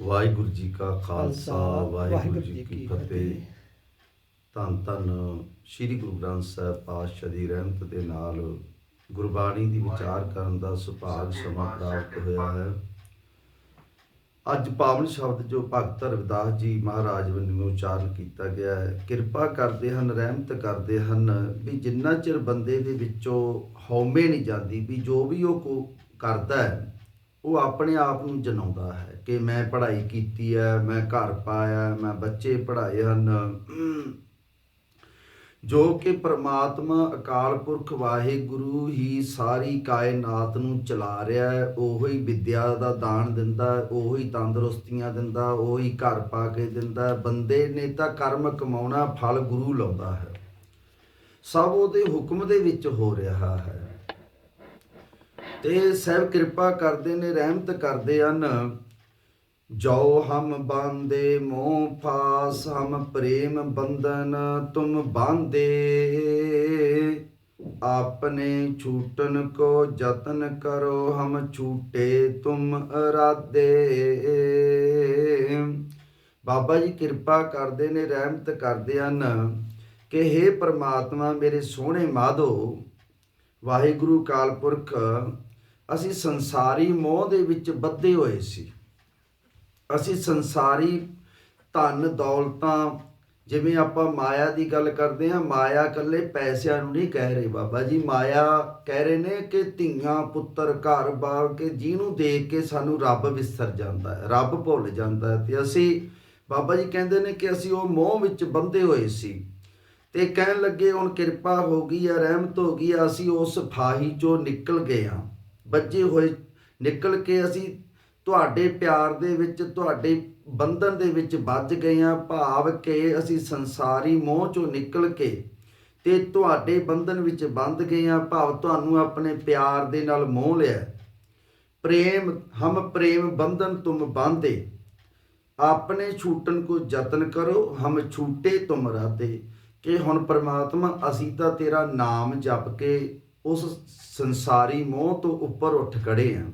ਵਾਹਿਗੁਰੂ ਜੀ ਕਾ ਖਾਲਸਾ ਵਾਹਿਗੁਰੂ ਜੀ ਕੀ ਫਤਿਹ। ਧੰਨ ਧੰਨ ਸ੍ਰੀ ਗੁਰੂ ਗ੍ਰੰਥ ਸਾਹਿਬ ਪਾਤਸ਼ਾਹ ਦੀ ਰਹਿਮਤ ਦੇ ਨਾਲ ਗੁਰਬਾਣੀ ਦੀ ਵਿਚਾਰ ਕਰਨ ਦਾ ਸੁਭਾਗ ਸਮਾਂ ਪ੍ਰਾਪਤ ਹੋਇਆ ਹੈ। ਅੱਜ ਪਾਵਨ ਸ਼ਬਦ ਜੋ ਭਗਤ ਰਵਿਦਾਸ ਜੀ ਮਹਾਰਾਜ ਵੱਲੋਂ ਉਚਾਰਨ ਕੀਤਾ ਗਿਆ ਹੈ ਕਿਰਪਾ ਕਰਦੇ ਹਨ ਰਹਿਮਤ ਕਰਦੇ ਹਨ ਵੀ ਜਿੰਨਾ ਚਿਰ ਬੰਦੇ ਦੇ ਵਿੱਚੋਂ ਹਉਮੈ ਨਹੀਂ ਜਾਂਦੀ ਵੀ ਜੋ ਵੀ ਉਹ ਕਰਦਾ ਹੈ ਉਹ ਆਪਣੇ ਆਪ ਨੂੰ ਜਨਾਉਂਦਾ ਹੈ ਕਿ ਮੈਂ ਪੜ੍ਹਾਈ ਕੀਤੀ ਹੈ, ਮੈਂ ਘਰ ਪਾਇਆ ਮੈਂ ਬੱਚੇ ਪੜ੍ਹਾਏ ਹਨ। ਜੋ ਕਿ ਪ੍ਰਮਾਤਮਾ ਅਕਾਲ ਪੁਰਖ ਵਾਹਿਗੁਰੂ ਹੀ ਸਾਰੀ ਕਾਇਨਾਤ ਨੂੰ ਚਲਾ ਰਿਹਾ ਹੈ, ਉਹੋ ਹੀ ਵਿਦਿਆ ਦਾ ਦਾਨ ਦਿੰਦਾ ਹੈ, ਉਹੋ ਹੀ ਤੰਦਰੁਸਤੀਆਂ ਦਿੰਦਾ ਉਹੋ ਹੀ ਘਰ ਪਾ ਕੇ ਦਿੰਦਾ ਬੰਦੇ ਨੇ ਤਾਂ ਕਰਮ ਕਮਾਉਣਾ, ਫਲ ਗੁਰੂ ਲਾਉਂਦਾ ਹੈ। ਸਭ ਉਹਦੇ ਹੁਕਮ ਦੇ ਵਿੱਚ ਹੋ ਰਿਹਾ ਹੈ। ਤੇ ਸਹਿਬ ਕਿਰਪਾ ਕਰਦੇ ਨੇ, ਰਹਿਮਤ ਕਰਦੇ ਹਨ। ਜੋ ਹਮ ਬਾਂਦੇ, ਮੋਹ ਫਾਸ, ਹਮ ਪ੍ਰੇਮ ਬੰਧਨ ਤੁਮ ਬਾਂਦੇ। ਆਪਨੇ ਛੂਟਨ ਕੋ ਯਤਨ ਕਰੋ, ਹਮ ਛੂਟੇ ਤੁਮ ਅਰਾਦੇ ਬਾਬਾ ਜੀ ਕਿਰਪਾ ਕਰਦੇ ਨੇ, ਰਹਿਮਤ ਕਰਦੇ ਹਨ। ਕਿ हे ਪ੍ਰਮਾਤਮਾ, ਮੇਰੇ ਸੋਹਣੇ ਮਾਧੋ, ਵਾਹਿਗੁਰੂ ਕਾਲਪੁਰਖ ਅਸੀਂ ਸੰਸਾਰੀ ਮੋਹ ਦੇ ਵਿੱਚ ਬੱਧੇ ਹੋਏ ਸੀ। ਅਸੀਂ ਸੰਸਾਰੀ ਧਨ ਦੌਲਤਾਂ, ਜਿਵੇਂ ਆਪਾਂ ਮਾਇਆ ਦੀ ਗੱਲ ਕਰਦੇ ਹਾਂ, ਮਾਇਆ ਇਕੱਲੇ ਪੈਸਿਆਂ ਨੂੰ ਨਹੀਂ ਕਹਿ ਰਹੇ ਬਾਬਾ ਜੀ। ਮਾਇਆ ਕਹਿ ਰਹੇ ਨੇ ਕਿ ਧੀਆਂ, ਪੁੱਤਰ ਘਰ-ਬਾਰ ਕੇ ਜਿਹਨੂੰ ਦੇਖ ਕੇ ਸਾਨੂੰ ਰੱਬ ਵਿਸਰ ਜਾਂਦਾ ਹੈ, ਰੱਬ ਭੁੱਲ ਜਾਂਦਾ ਹੈ। ਤੇ ਅਸੀਂ ਬਾਬਾ ਜੀ ਕਹਿੰਦੇ ਨੇ ਕਿ ਅਸੀਂ ਉਹ ਮੋਹ ਵਿੱਚ ਬੰਧੇ ਹੋਏ ਸੀ। ਤੇ ਕਹਿਣ ਲੱਗੇ, ਹੁਣ ਕਿਰਪਾ ਹੋ ਗਈ ਆ ਰਹਿਮਤ ਹੋ ਗਈ ਆ ਅਸੀਂ ਉਸ ਫਾਹੀ ਚੋਂ ਨਿਕਲ ਗਏ ਆ ਬੱਜੇ ਹੋਏ ਨਿਕਲ ਕੇ ਅਸੀਂ ਤੁਹਾਡੇ ਪਿਆਰ ਦੇ ਵਿੱਚ, ਤੁਹਾਡੇ ਬੰਧਨ ਦੇ ਵਿੱਚ ਵੱਜ ਗਏ ਆ ਭਾਵ ਕਿ ਅਸੀਂ ਸੰਸਾਰੀ ਮੋਹ ਚੋਂ ਨਿਕਲ ਕੇ ਤੇ ਤੁਹਾਡੇ ਬੰਧਨ ਵਿੱਚ ਬੰਧ ਗਏ ਆ ਭਾਵ ਤੁਹਾਨੂੰ ਆਪਣੇ ਪਿਆਰ ਦੇ ਨਾਲ ਮੋਹ ਲਿਆ। ਪ੍ਰੇਮ, ਹਮ ਪ੍ਰੇਮ ਬੰਧਨ ਤੁਮ ਬਾਂਧੇ। ਆਪਣੇ ਛੂਟਣ ਕੋ ਯਤਨ ਕਰੋ, ਹਮ ਛੂਟੇ ਤੁਮ ਰਾਤੇ। ਕਿ ਹੁਣ ਪ੍ਰਮਾਤਮਾ, ਅਸੀਂ ਤਾਂ ਤੇਰਾ ਨਾਮ ਜਪ ਕੇ ਉਸ ਸੰਸਾਰੀ ਮੋਹ ਤੋਂ ਉੱਪਰ ਉੱਠ ਖੜੇ ਆਂ।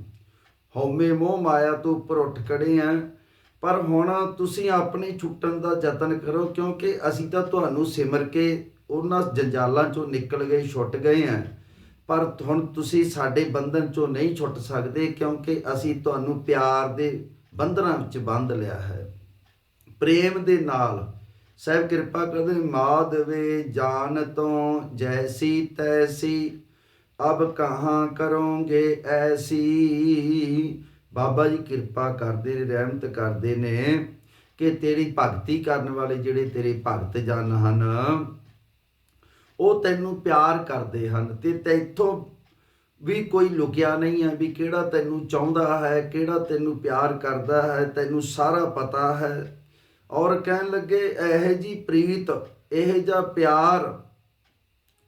ਹਉਮੈ ਮੋਹ ਮਾਇਆ ਤੋਂ ਉੱਪਰ ਉੱਠ ਖੜੇ ਆਂ। ਪਰ ਹੁਣ ਤੁਸੀਂ ਆਪਣੇ ਛੁੱਟਣ ਦਾ ਯਤਨ ਕਰੋ, ਕਿਉਂਕਿ ਅਸੀਂ ਤਾਂ ਤੁਹਾਨੂੰ ਸਿਮਰ ਕੇ ਉਹਨਾਂ ਜੰਜਾਲਾਂ ਚੋਂ ਨਿਕਲ ਗਏ, ਛੁੱਟ ਗਏ ਆਂ। ਪਰ ਹੁਣ ਤੁਸੀਂ ਸਾਡੇ ਬੰਧਨ ਚੋਂ ਨਹੀਂ ਛੁੱਟ ਸਕਦੇ, ਕਿਉਂਕਿ ਅਸੀਂ ਤੁਹਾਨੂੰ ਪਿਆਰ ਦੇ ਬੰਧਨਾਂ ਵਿੱਚ ਬੰਧ ਲਿਆ ਹੈ। ਪ੍ਰੇਮ ਦੇ ਨਾਲ, ਸਹਿਬ ਕਿਰਪਾ ਕਰਦੇ ਮਾਧਵੇ ਜਾਨ ਤੋਂ ਜੈਸੀ ਤੈਸੀ ਅਬ ਕਹਾਂ ਕਰੋਗੇ ਐਸੀ? ਬਾਬਾ ਜੀ ਕਿਰਪਾ ਕਰਦੇ ਨੇ, ਰਹਿਮਤ ਕਰਦੇ ਨੇ ਕਿ ਤੇਰੀ ਭਗਤੀ ਕਰਨ ਵਾਲੇ ਜਿਹੜੇ ਤੇਰੇ ਭਗਤ ਜਨ ਹਨ, ਉਹ ਤੈਨੂੰ ਪਿਆਰ ਕਰਦੇ ਹਨ ਤੇ ਤੈਥੋਂ ਵੀ ਕੋਈ ਲੁਕਿਆ ਨਹੀਂ ਹੈ ਵੀ ਕਿਹੜਾ ਤੈਨੂੰ ਚਾਹੁੰਦਾ ਹੈ, ਕਿਹੜਾ ਤੈਨੂੰ ਪਿਆਰ ਕਰਦਾ ਹੈ, ਤੈਨੂੰ ਸਾਰਾ ਪਤਾ ਹੈ। ਔਰ ਕਹਿਣ ਲੱਗੇ, ਇਹ ਜੀ ਪ੍ਰੀਤ, ਇਹ ਜਿਹਾ ਪਿਆਰ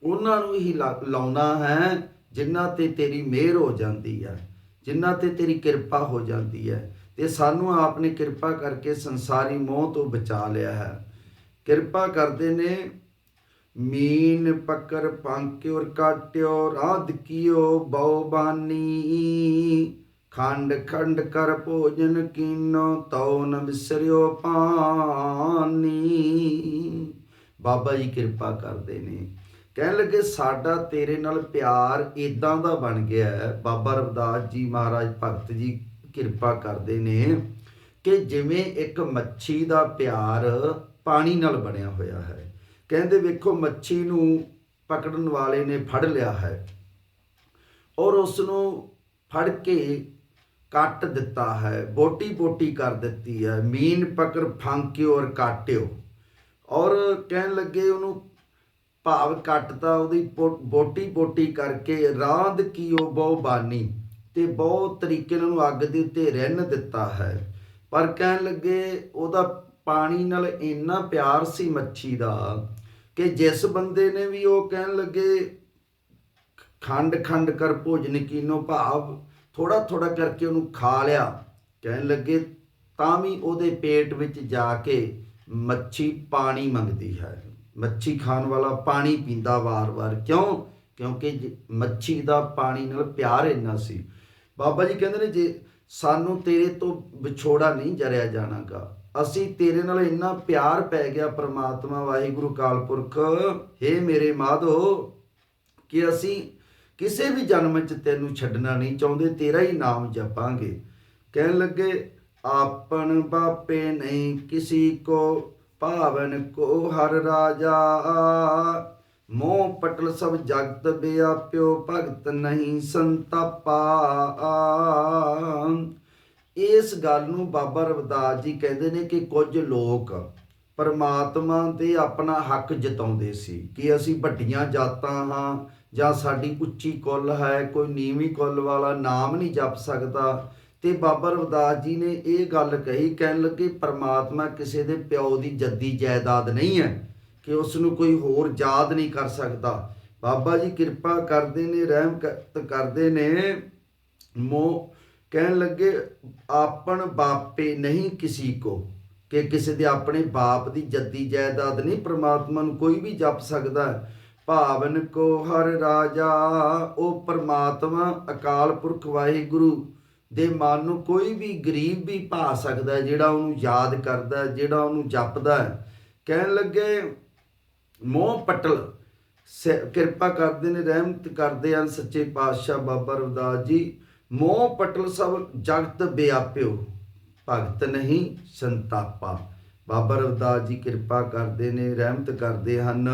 ਉਹਨਾਂ ਨੂੰ ਹੀ ਲਾ- ਲਾਉਣਾ ਹੈ ਜਿਨ੍ਹਾਂ ਤੇ ਤੇਰੀ ਮਿਹਰ ਹੋ ਜਾਂਦੀ ਹੈ, ਜਿਨ੍ਹਾਂ ਤੇ ਤੇਰੀ ਕਿਰਪਾ ਹੋ ਜਾਂਦੀ ਹੈ। ਤੇ ਸਾਨੂੰ ਆਪ ਨੇ ਕਿਰਪਾ ਕਰਕੇ ਸੰਸਾਰੀ ਮੋਹ ਤੋਂ ਬਚਾ ਲਿਆ ਹੈ। ਕਿਰਪਾ ਕਰਦੇ ਨੇ, ਮੀਨ ਪਕਰ ਪੰਕਿਉਰ ਕਾਟਿਓ, ਰਾਧ ਕੀਓ ਬਉ ਬਾਨੀ, ਖੰਡ ਖੰਡ ਕਰ ਭੋਜਨ ਕੀਨੋ, ਤਉ ਨ ਵਿਸਰਿਓ ਪਾਨੀ ਬਾਬਾ ਜੀ ਕਿਰਪਾ ਕਰਦੇ ਨੇ। ਕਹਿਣ ਲੱਗੇ ਸਾਡਾ ਤੇਰੇ ਨਾਲ ਪਿਆਰ ਇਦਾਂ ਦਾ ਬਣ ਗਿਆ ਹੈ। ਬਾਬਾ ਰਵਿਦਾਸ ਜੀ ਮਹਾਰਾਜ ਭਗਤ ਜੀ ਕਿਰਪਾ ਕਰਦੇ ਨੇ ਕਿ ਜਿਵੇਂ ਇੱਕ ਮੱਛੀ ਦਾ ਪਿਆਰ ਪਾਣੀ ਨਾਲ ਬਣਿਆ ਹੋਇਆ ਹੈ। ਕਹਿੰਦੇ ਵੇਖੋ, ਮੱਛੀ ਨੂੰ ਪਕੜਨ ਵਾਲੇ ਨੇ ਫੜ ਲਿਆ ਹੈ ਔਰ ਉਸ ਨੂੰ ਫੜ ਕੇ ਕੱਟ ਦਿੱਤਾ ਹੈ ਬੋਟੀ ਬੋਟੀ ਕਰ ਦਿੱਤੀ ਹੈ। ਮੀਨ ਪਕੜ, ਫਾਂਕਿਓ ਔਰ ਕਾਟਿਓ। ਔਰ ਕਹਿਣ ਲੱਗੇ ਉਹਨੂੰ ਭਾਵ ਕੱਟਤਾ ਉਹਦੀ ਪੋ- ਬੋਟੀ ਬੋਟੀ ਕਰਕੇ ਰਾਂਦ ਕੀ ਉਹ ਬਹੁ ਬਾਨੀ ਤੇ ਬਹੁਤ ਤਰੀਕੇ ਨਾਲ ਉਹਨੂੰ ਅੱਗ ਦੇ ਉੱਤੇ ਰਿੰਨ ਦਿੱਤਾ ਹੈ। ਪਰ ਕਹਿਣ ਲੱਗੇ ਉਹਦਾ ਪਾਣੀ ਨਾਲ ਇੰਨਾ ਪਿਆਰ ਸੀ ਮੱਛੀ ਦਾ ਕਿ ਜਿਸ ਬੰਦੇ ਨੇ ਵੀ ਉਹ ਕਹਿਣ ਲੱਗੇ ਖੰਡ ਖੰਡ ਕਰ ਭੋਜਨ ਕੀਨੋ ਭਾਵ ਥੋੜਾ ਥੋੜਾ ਕਰਕੇ ਉਹਨੂੰ ਖਾ ਲਿਆ, ਕਹਿਣ ਲੱਗੇ ਤਾਂ ਵੀ ਉਹਦੇ ਪੇਟ ਵਿੱਚ ਜਾ ਕੇ ਮੱਛੀ ਪਾਣੀ ਮੰਗਦੀ ਹੈ। ਮੱਛੀ ਖਾਣ ਵਾਲਾ ਪਾਣੀ ਪੀਂਦਾ ਵਾਰ-ਵਾਰ। ਕਿਉਂ? ਕਿਉਂਕਿ ਮੱਛੀ ਦਾ ਪਾਣੀ ਨਾਲ ਪਿਆਰ ਇੰਨਾ ਸੀ। ਬਾਬਾ ਜੀ ਕਹਿੰਦੇ ਨੇ, ਜੇ ਸਾਨੂੰ ਤੇਰੇ ਤੋਂ ਵਿਛੋੜਾ ਨਹੀਂ ਜਰਿਆ ਜਾਣਾਗਾ, ਅਸੀਂ ਤੇਰੇ ਨਾਲ ਇੰਨਾ ਪਿਆਰ ਪੈ ਗਿਆ ਪ੍ਰਮਾਤਮਾ, ਵਾਹਿਗੁਰੂ ਕਾਲ ਪੁਰਖ हे ਮੇਰੇ ਮਾਧੋ, ਕਿ ਅਸੀਂ ਕਿਸੇ ਵੀ ਜਨਮ 'ਚ ਤੈਨੂੰ ਛੱਡਣਾ ਨਹੀਂ ਚਾਹੁੰਦੇ, ਤੇਰਾ ਹੀ ਨਾਮ ਜਪਾਂਗੇ। ਕਹਿਣ ਲੱਗੇ ਆਪਨ ਬਾਪੇ ਨਹੀਂ, ਕਿਸੇ ਕੋ ਭਾਵਨ ਕੋ ਹਰ ਰਾਜਾ। ਮੋਹ ਪਟਲ ਸਭ ਜਗਤ ਬਿਆਪਿਓ ਭਗਤ ਨਹੀਂ ਸੰਤਾਪਾ। ਇਸ ਗੱਲ ਨੂੰ ਬਾਬਾ ਰਵਿਦਾਸ ਜੀ ਕਹਿੰਦੇ ਨੇ ਕਿ ਕੁਝ ਲੋਕ ਪਰਮਾਤਮਾ 'ਤੇ ਆਪਣਾ ਹੱਕ ਜਤਾਉਂਦੇ ਸੀ ਕਿ ਅਸੀਂ ਵੱਡੀਆਂ ਜਾਤਾਂ ਹਾਂ ਜਾਂ ਸਾਡੀ ਉੱਚੀ ਕੁੱਲ ਹੈ, ਕੋਈ ਨੀਵੀਂ ਕੁੱਲ ਵਾਲਾ ਨਾਮ ਨਹੀਂ ਜਪ ਸਕਦਾ। ਤੇ ਬਾਬਾ ਰਵਿਦਾਸ ਜੀ ਨੇ ਇਹ ਗੱਲ ਕਹੀ, ਕਹਿਣ ਲੱਗੇ, ਪਰਮਾਤਮਾ ਕਿਸੇ ਦੇ ਪਿਓ ਦੀ ਜੱਦੀ ਜਾਇਦਾਦ ਨਹੀਂ ਹੈ ਕਿ ਉਸ ਨੂੰ ਕੋਈ ਹੋਰ ਯਾਦ ਨਹੀਂ ਕਰ ਸਕਦਾ। ਬਾਬਾ ਜੀ ਕਿਰਪਾ ਕਰਦੇ ਨੇ, ਰਹਿਮ ਕਰਦੇ ਨੇ। ਮੋ ਕਹਿਣ ਲੱਗੇ, ਆਪਣ ਬਾਪੇ ਨਹੀਂ ਕਿਸੇ ਕੋ ਕਿ ਕਿਸੇ ਦੇ ਆਪਣੇ ਬਾਪ ਦੀ ਜੱਦੀ ਜਾਇਦਾਦ ਨਹੀਂ। ਪ੍ਰਮਾਤਮਾ ਨੂੰ ਕੋਈ ਵੀ ਜਪ ਸਕਦਾ ਭਾਵਨ ਕੋ ਹਰ ਰਾਜਾ, ਉਹ ਪ੍ਰਮਾਤਮਾ ਅਕਾਲ ਪੁਰਖ ਵਾਹਿਗੁਰੂ ਦੇ ਮਨ ਨੂੰ ਕੋਈ ਵੀ ਗਰੀਬ ਵੀ ਭਾ ਸਕਦਾ ਜਿਹੜਾ ਉਹਨੂੰ ਯਾਦ ਕਰਦਾ ਜਿਹੜਾ ਉਹਨੂੰ ਜਪਦਾ ਕਹਿਣ ਲੱਗੇ, ਮੋਹ ਪਟਲ, ਸ- ਕਿਰਪਾ ਕਰਦੇ ਨੇ, ਰਹਿਮਤ ਕਰਦੇ ਹਨ ਸੱਚੇ ਪਾਤਸ਼ਾਹ ਬਾਬਾ ਰਵਦਾਸ ਜੀ। ਮੋਹ ਪਟਲ ਸਭ ਜਗਤ ਵਿਆਪਿਓ, ਭਗਤ ਨਹੀਂ ਸੰਤਾਪਾ। ਬਾਬਾ ਰਵਦਾਸ ਜੀ ਕਿਰਪਾ ਕਰਦੇ ਨੇ, ਰਹਿਮਤ ਕਰਦੇ ਹਨ।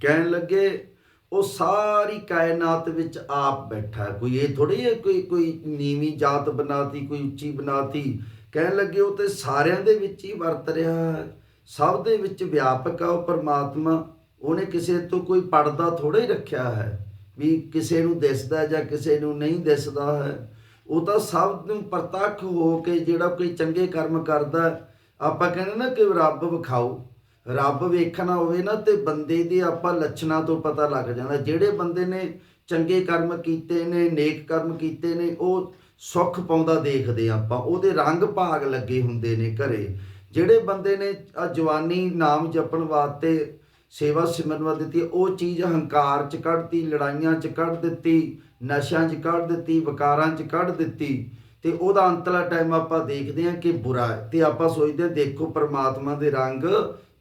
ਕਹਿਣ ਲੱਗੇ ਉਹ ਸਾਰੀ ਕਾਇਨਾਤ ਵਿੱਚ ਆਪ ਬੈਠਾ ਕੋਈ ਇਹ ਥੋੜੀ ਹੈ, ਕੋਈ ਕੋਈ ਨੀਵੀਂ ਜਾਤ ਬਣਾਤੀ, ਕੋਈ ਉੱਚੀ ਬਣਾਤੀ। ਕਹਿਣ ਲੱਗੇ ਉਹ ਤੇ ਸਾਰਿਆਂ ਦੇ ਵਿੱਚ ਹੀ ਵਰਤ ਰਿਹਾ ਹੈ। ਸਭ ਦੇ ਵਿੱਚ ਵਿਆਪਕ ਆ ਉਹ ਪਰਮਾਤਮਾ। ਉਹਨੇ ਕਿਸੇ ਤੋਂ ਕੋਈ ਪਰਦਾ ਥੋੜਾ ਹੀ ਰੱਖਿਆ ਹੈ। ਵੀ ਕਿਸੇ ਨੂੰ ਦਿਸਦਾ ਜਾਂ ਕਿਸੇ ਨੂੰ ਨਹੀਂ ਦਿਸਦਾ ਹੈ। ਉਹ ਤਾਂ ਸਭ ਨੂੰ ਪ੍ਰਤੱਖ ਹੋ ਕੇ ਜਿਹੜਾ ਕੋਈ ਚੰਗੇ ਕਰਮ ਕਰਦਾ ਆਪਾਂ ਕਹਿੰਦੇ ਨਾ ਕਿ ਰੱਬ ਵਿਖਾਓ। ਰੱਬ ਵੇਖਣਾ ਹੋਵੇ ਨਾ ਤੇ ਬੰਦੇ ਦੇ ਆਪਾਂ ਲੱਛਣਾਂ ਤੋਂ ਪਤਾ ਲੱਗ ਜਾਂਦਾ। ਜਿਹੜੇ ਬੰਦੇ ਨੇ ਚੰਗੇ ਕਰਮ ਕੀਤੇ ਨੇ, ਨੇਕ ਕਰਮ ਕੀਤੇ ਨੇ, ਉਹ ਸੁੱਖ ਪਾਉਂਦਾ ਦੇਖਦੇ ਹਾਂ ਆਪਾਂ। ਉਹਦੇ ਰੰਗ ਭਾਗ ਲੱਗੇ ਹੁੰਦੇ ਨੇ ਘਰੇ। ਜਿਹੜੇ ਬੰਦੇ ਨੇ ਜਵਾਨੀ ਨਾਮ ਜਪਣ ਵਾਸਤੇ ਸੇਵਾ ਸਿਮਰਨ ਵਾਸਤੇ ਦਿੱਤੀ, ਉਹ ਚੀਜ਼ ਹੰਕਾਰ ਚ ਕੱਢਤੀ ਲੜਾਈਆਂ ਚ ਕੱਢ ਦਿੱਤੀ, ਨਸ਼ਿਆਂ ਚ ਕੱਢ ਦਿੱਤੀ, ਵਕਾਰਾਂ ਚ ਕੱਢ ਦਿੱਤੀ। ਤੇ ਉਹਦਾ ਅੰਤਲਾ ਟਾਈਮ ਆਪਾਂ ਦੇਖਦੇ ਹਾਂ ਕਿ ਬੁਰਾ ਹੈ। ਤੇ ਆਪਾਂ ਸੋਚਦੇ ਹਾਂ, ਦੇਖੋ ਪ੍ਰਮਾਤਮਾ ਦੇ ਰੰਗ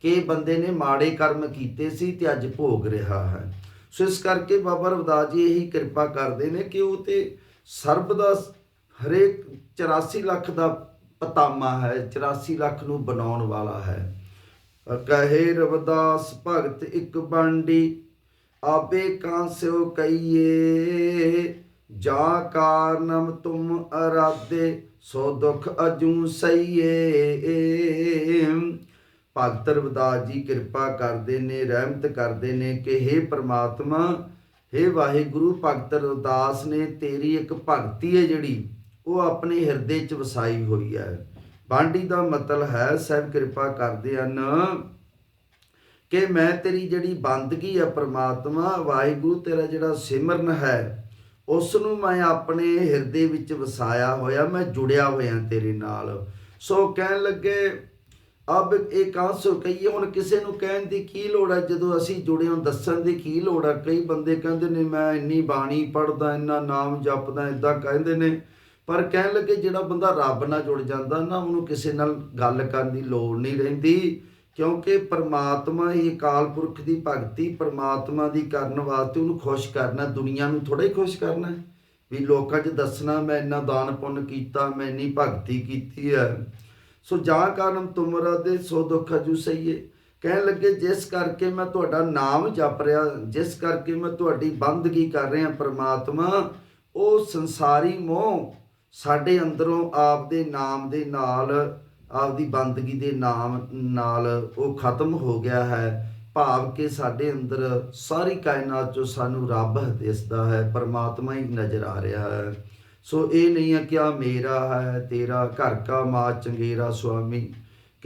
ਕਿ ਬੰਦੇ ਨੇ ਮਾੜੇ ਕਰਮ ਕੀਤੇ ਸੀ ਤੇ ਅੱਜ ਭੋਗ ਰਿਹਾ ਹੈ। ਸੋ ਇਸ ਕਰਕੇ ਬਾਬਾ ਰਵਿਦਾਸ ਜੀ ਇਹੀ ਕਿਰਪਾ ਕਰਦੇ ਨੇ ਕਿ ਉਹ ਤੇ ਸਰਬ ਦਾ ਹਰੇਕ 84 ਲੱਖ ਦਾ ਪਤਾਮਾ ਹੈ 84 ਲੱਖ ਨੂੰ ਬਣਾਉਣ ਵਾਲਾ ਹੈ। ਕਹੇ ਰਵਦਾਸ ਭਗਤ ਇੱਕ ਬਾਂਡੀ ਆਬੇ ਕਾਂਸਿਓ ਕਈਏ ਜਾ ਕਾਰਨਮ ਤੁਮ ਅਰਾਦੇ ਸੋ ਦੁਖ ਅਜੂ ਸਈਏ ਭਗਤ ਰਵਿਦਾਸ ਜੀ ਕਿਰਪਾ ਕਰਦੇ ਨੇ, ਰਹਿਮਤ ਕਰਦੇ ਨੇ ਕਿ हे ਪ੍ਰਮਾਤਮਾ हे ਵਾਹਿਗੁਰੂ ਭਗਤ ਰਵਿਦਾਸ ਨੇ ਤੇਰੀ ਇੱਕ ਭਗਤੀ ਹੈ ਜਿਹੜੀ, ਉਹ ਆਪਣੇ ਹਿਰਦੇ 'ਚ ਵਸਾਈ ਹੋਈ ਹੈ। ਬਾਂਡੀ ਦਾ ਮਤਲਬ ਹੈ, ਸਹਿਬ ਕਿਰਪਾ ਕਰਦੇ ਹਨ ਕਿ ਮੈਂ ਤੇਰੀ ਜਿਹੜੀ ਬੰਦਗੀ ਹੈ ਪ੍ਰਮਾਤਮਾ, ਵਾਹਿਗੁਰੂ ਤੇਰਾ ਜਿਹੜਾ ਸਿਮਰਨ ਹੈ ਉਸ ਨੂੰ ਮੈਂ ਆਪਣੇ ਹਿਰਦੇ ਵਿੱਚ ਵਸਾਇਆ ਹੋਇਆ, ਮੈਂ ਜੁੜਿਆ ਹੋਇਆ ਤੇਰੇ ਨਾਲ। ਸੋ ਕਹਿਣ ਲੱਗੇ ਅਬ ਇਹ ਕਾਂਸੋ ਕਹੀਏ, ਹੁਣ ਕਿਸੇ ਨੂੰ ਕਹਿਣ ਦੀ ਕੀ ਲੋੜ ਹੈ? ਜਦੋਂ ਅਸੀਂ ਜੁੜੇ ਹਾਂ, ਦੱਸਣ ਦੀ ਕੀ ਲੋੜ ਹੈ? ਕਈ ਬੰਦੇ ਕਹਿੰਦੇ ਨੇ, ਮੈਂ ਇੰਨੀ ਬਾਣੀ ਪੜਦਾ ਇੰਨਾ ਨਾਮ ਜਪਦਾ ਇਦਾਂ ਕਹਿੰਦੇ ਨੇ। ਪਰ ਕਹਿਣ ਲੱਗੇ, ਜਿਹੜਾ ਬੰਦਾ ਰੱਬ ਨਾਲ ਜੁੜ ਜਾਂਦਾ ਨਾ, ਉਹਨੂੰ ਕਿਸੇ ਨਾਲ ਗੱਲ ਕਰਨ ਦੀ ਲੋੜ ਨਹੀਂ ਰਹਿੰਦੀ। ਕਿਉਂਕਿ ਪਰਮਾਤਮਾ ਹੀ ਅਕਾਲ ਪੁਰਖ ਦੀ ਭਗਤੀ, ਪਰਮਾਤਮਾ ਦੀ ਕਰਨ ਵਾਸਤੇ ਉਹਨੂੰ ਖੁਸ਼ ਕਰਨਾ, ਦੁਨੀਆ ਨੂੰ ਥੋੜਾ ਹੀ ਖੁਸ਼ ਕਰਨਾ ਹੈ। ਵੀ ਲੋਕਾਂ 'ਚ ਦੱਸਣਾ, ਮੈਂ ਇੰਨਾ ਦਾਨ ਪੁੰਨ ਕੀਤਾ, ਮੈਂ ਇੰਨੀ ਭਗਤੀ ਕੀਤੀ ਹੈ। ਸੋ ਜਾਂ ਕਾਰਨ ਤੁਮਰਾ ਦੇ ਸੋ ਦੁੱਖ ਅਜੂ ਸਈਏ ਕਹਿਣ ਲੱਗੇ, ਜਿਸ ਕਰਕੇ ਮੈਂ ਤੁਹਾਡਾ ਨਾਮ ਜਪ ਰਿਹਾ, ਜਿਸ ਕਰਕੇ ਮੈਂ ਤੁਹਾਡੀ ਬੰਦਗੀ ਕਰ ਰਿਹਾ ਪ੍ਰਮਾਤਮਾ, ਉਹ ਸੰਸਾਰੀ ਮੋਹ ਸਾਡੇ ਅੰਦਰੋਂ ਆਪ ਦੇ ਨਾਮ ਦੇ ਨਾਲ, ਆਪਦੀ ਬੰਦਗੀ ਦੇ ਨਾਮ ਨਾਲ ਉਹ ਖਤਮ ਹੋ ਗਿਆ ਹੈ। ਭਾਵ ਕਿ ਸਾਡੇ ਅੰਦਰ ਸਾਰੀ ਕਾਇਨਾਤ 'ਚੋਂ ਸਾਨੂੰ ਰੱਬ ਦਿਸਦਾ ਹੈ, ਪਰਮਾਤਮਾ ਹੀ ਨਜ਼ਰ ਆ ਰਿਹਾ ਹੈ। ਸੋ ਇਹ ਨਹੀਂ ਹੈ ਕਿ ਆ ਮੇਰਾ ਹੈ, ਤੇਰਾ, ਘਰ ਕਾ ਮਾਸ ਚੰਗੇਰਾ ਸੁਆਮੀ।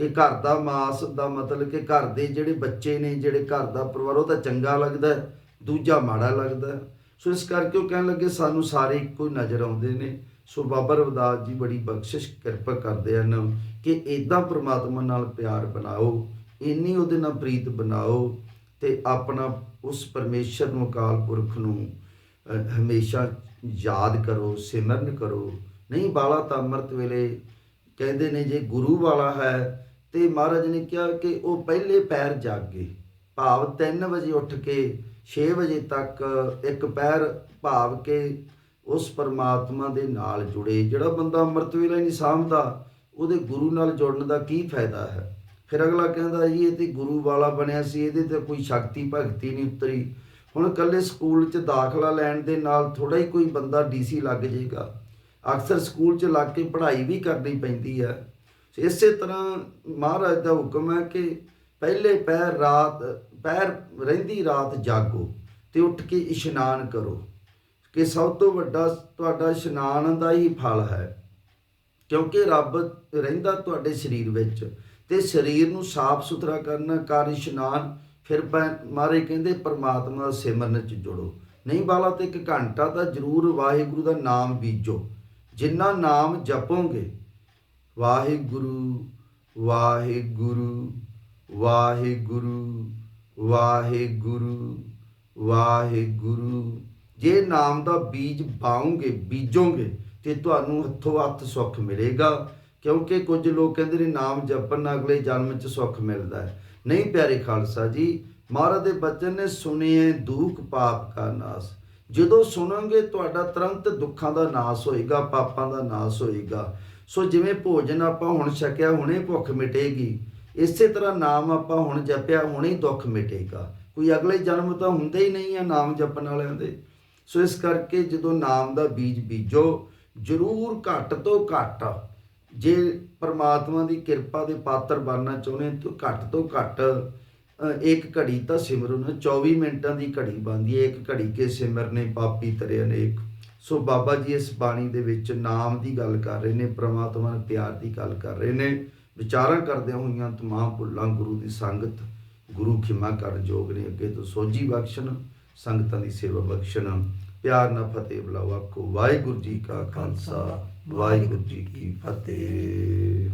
ਕਿ ਘਰ ਦਾ ਮਾਸ ਦਾ ਮਤਲਬ ਕਿ ਘਰ ਦੇ ਜਿਹੜੇ ਬੱਚੇ ਨੇ, ਜਿਹੜੇ ਘਰ ਦਾ ਪਰਿਵਾਰ, ਉਹ ਤਾਂ ਚੰਗਾ ਲੱਗਦਾ ਦੂਜਾ ਮਾੜਾ ਲੱਗਦਾ ਸੋ ਇਸ ਕਰਕੇ ਉਹ ਕਹਿਣ ਲੱਗੇ, ਸਾਨੂੰ ਸਾਰੇ ਇੱਕੋ ਹੀ ਨਜ਼ਰ ਆਉਂਦੇ ਨੇ। ਸੋ ਬਾਬਾ ਰਵਦਾਸ ਜੀ ਬੜੀ ਬਖਸ਼ਿਸ਼, ਕਿਰਪਾ ਕਰਦੇ ਹਨ ਕਿ ਇਦਾਂ ਪ੍ਰਮਾਤਮਾ ਨਾਲ ਪਿਆਰ ਬਣਾਓ, ਇੰਨੀ ਉਹਦੇ ਨਾਲ ਪ੍ਰੀਤ ਬਣਾਓ ਤੇ ਆਪਣਾ ਉਸ ਪਰਮੇਸ਼ਰ ਨੂੰ ਅਕਾਲ ਪੁਰਖ ਨੂੰ ਹਮੇਸ਼ਾ ਯਾਦ ਕਰੋ, ਸਿਮਰਨ ਕਰੋ। ਨਹੀਂ, ਬਾਲਾ ਤਾਂ ਅੰਮ੍ਰਿਤ ਵੇਲੇ ਕਹਿੰਦੇ ਨੇ ਜੇ ਗੁਰੂ ਵਾਲਾ ਹੈ ਤੇ ਮਹਾਰਾਜ ਨੇ ਕਿਹਾ ਕਿ ਉਹ ਪਹਿਲੇ ਪੈਰ ਜਾਗੇ। ਭਾਵ 3 ਵਜੇ ਉੱਠ ਕੇ 6 ਵਜੇ ਤੱਕ ਇੱਕ ਪੈਰ ਭਾਵ ਕੇ ਉਸ ਪਰਮਾਤਮਾ ਦੇ ਨਾਲ ਜੁੜੇ। ਜਿਹੜਾ ਬੰਦਾ ਅੰਮ੍ਰਿਤ ਵੇਲੇ ਨਹੀਂ ਸਾਂਭਦਾ, ਉਹਦੇ ਗੁਰੂ ਨਾਲ ਜੁੜਨ ਦਾ ਕੀ ਫਾਇਦਾ ਹੈ? ਫਿਰ ਅਗਲਾ ਕਹਿੰਦਾ ਜੀ ਇਹ ਤੇ ਗੁਰੂ ਵਾਲਾ ਬਣਿਆ ਸੀ, ਇਹਦੇ ਤੇ ਕੋਈ ਸ਼ਕਤੀ ਭਗਤੀ ਨਹੀਂ ਉਤਰੀ। ਹੁਣ ਇਕੱਲੇ ਸਕੂਲ 'ਚ ਦਾਖਲਾ ਲੈਣ ਦੇ ਨਾਲ ਥੋੜਾ ਹੀ ਕੋਈ ਬੰਦਾ ਡੀਸੀ ਲੱਗ ਜਾਏਗਾ ਅਕਸਰ ਸਕੂਲ 'ਚ ਲੱਗ ਕੇ ਪੜ੍ਹਾਈ ਵੀ ਕਰਨੀ ਪੈਂਦੀ ਹੈ। ਇਸੇ ਤਰ੍ਹਾਂ ਮਹਾਰਾਜ ਦਾ ਹੁਕਮ ਹੈ ਕਿ ਪਹਿਲੇ ਪੈਰ ਰਾਤ, ਪੈਰ ਰਹਿੰਦੀ ਰਾਤ ਜਾਗੋ ਤੇ ਉੱਠ ਕੇ ਇਸ਼ਨਾਨ ਕਰੋ ਕਿ ਸਭ ਤੋਂ ਵੱਡਾ ਤੁਹਾਡਾ ਇਸ਼ਨਾਨ ਦਾ ਹੀ ਫਲ ਹੈ। ਕਿਉਂਕਿ ਰੱਬ ਰਹਿੰਦਾ ਤੁਹਾਡੇ ਸਰੀਰ ਵਿੱਚ ਤੇ ਸਰੀਰ ਨੂੰ ਸਾਫ਼ ਸੁਥਰਾ ਕਰਨਾ ਕਰ ਇਸ਼ਨਾਨ ਫਿਰ ਪੈ- ਮਾਰੇ ਕਹਿੰਦੇ ਪਰਮਾਤਮਾ ਦਾ ਸਿਮਰਨ ਚ ਜੁੜੋ। ਨਹੀਂ ਬਾਲਾ ਤੇ ਇੱਕ ਘੰਟਾ ਤਾਂ ਜ਼ਰੂਰ ਵਾਹਿਗੁਰੂ ਦਾ ਨਾਮ ਬੀਜੋ। ਜਿੰਨਾ ਨਾਮ ਜਪੋਗੇ, ਵਾਹਿਗੁਰੂ ਵਾਹਿਗੁਰੂ ਵਾਹਿਗੁਰੂ ਵਾਹਿਗੁਰੂ ਵਾਹਿਗੁਰੂ। ਜੇ ਨਾਮ ਦਾ ਬੀਜ ਪਾਉਂਗੇ ਬੀਜੋਗੇ, ਤੇ ਤੁਹਾਨੂੰ ਹੱਥੋਂ ਹੱਥ ਸੁੱਖ ਮਿਲੇਗਾ। ਕਿਉਂਕਿ ਕੁਝ ਲੋਕ ਕਹਿੰਦੇ ਨੇ ਨਾਮ ਜਪਣ ਨਾਲ ਅਗਲੇ ਜਨਮ 'ਚ ਸੁੱਖ ਮਿਲਦਾ ਹੈ। ਨਹੀਂ ਪਿਆਰੇ ਖਾਲਸਾ ਜੀ, ਮਹਾਰਾਜ ਦੇ ਬਚਨ ਨੇ ਸੁਣਿਏ ਦੁੱਖ ਪਾਪ ਕਾ ਨਾਸ। ਜਦੋਂ ਸੁਣੋਗੇ ਤੁਹਾਡਾ ਤੁਰੰਤ ਦੁੱਖਾਂ ਦਾ ਨਾਸ ਹੋਏਗਾ, ਪਾਪਾਂ ਦਾ ਨਾਸ ਹੋਏਗਾ। ਸੋ ਜਿਵੇਂ ਭੋਜਨ ਆਪਾਂ ਹੁਣ ਛਕਿਆ, ਹੁਣੇ ਭੁੱਖ ਮਿਟੇਗੀ। ਇਸੇ ਤਰ੍ਹਾਂ ਨਾਮ ਆਪਾਂ ਹੁਣ ਜਪਿਆ, ਹੁਣੇ ਦੁੱਖ ਮਿਟੇਗਾ। ਕੋਈ ਅਗਲੇ ਜਨਮ ਤਾਂ ਹੁੰਦਾ ਹੀ ਨਹੀਂ ਆ ਨਾਮ ਜਪਣ ਵਾਲਿਆਂ ਦੇ। ਸੋ ਇਸ ਕਰਕੇ ਜਦੋਂ ਨਾਮ ਦਾ ਬੀਜ ਬੀਜੋ, ਜ਼ਰੂਰ ਘੱਟ ਤੋਂ ਘੱਟ ਜੇ ਪਰਮਾਤਮਾ ਦੀ ਕਿਰਪਾ ਦੇ ਪਾਤਰ ਬਣਨਾ ਚਾਹੁੰਦੇ ਤਾਂ ਘੱਟ ਤੋਂ ਘੱਟ ਇੱਕ ਘੜੀ ਤਾਂ ਸਿਮਰਨ 24 ਮਿੰਟਾਂ ਦੀ ਘੜੀ ਬਣਦੀ ਹੈ, ਇੱਕ ਘੜੀ ਕੇ ਸਿਮਰਨੇ ਪਾਪੀ ਤਰੇ ਅਨੇਕ ਸੋ ਬਾਬਾ ਜੀ ਇਸ ਬਾਣੀ ਦੇ ਵਿੱਚ ਨਾਮ ਦੀ ਗੱਲ ਕਰ ਰਹੇ ਨੇ, ਪ੍ਰਮਾਤਮਾ ਨਾਲ ਪਿਆਰ ਦੀ ਗੱਲ ਕਰ ਰਹੇ ਨੇ। ਵਿਚਾਰਾਂ ਕਰਦਿਆਂ ਹੋਈਆਂ ਤਮਾਮ ਭੁੱਲਾਂ ਗੁਰੂ ਦੀ ਸੰਗਤ, ਗੁਰੂ ਖਿਮਾ ਕਰ ਜੋਗ ਨੇ ਅੱਗੇ ਤੋਂ। ਸੋਝੀ ਬਖਸ਼ਣ, ਸੰਗਤਾਂ ਦੀ ਸੇਵਾ ਬਖਸ਼ਣ। ਪਿਆਰ ਨਾਲ ਫਤਿਹ ਬੁਲਾਓ ਆਖੋ। ਵਾਹਿਗੁਰੂ ਜੀ ਕਾ ਖਾਲਸਾ। ਵਾਹਿਗੁਰੂ ਜੀ ਕੀ ਫਤਿਹ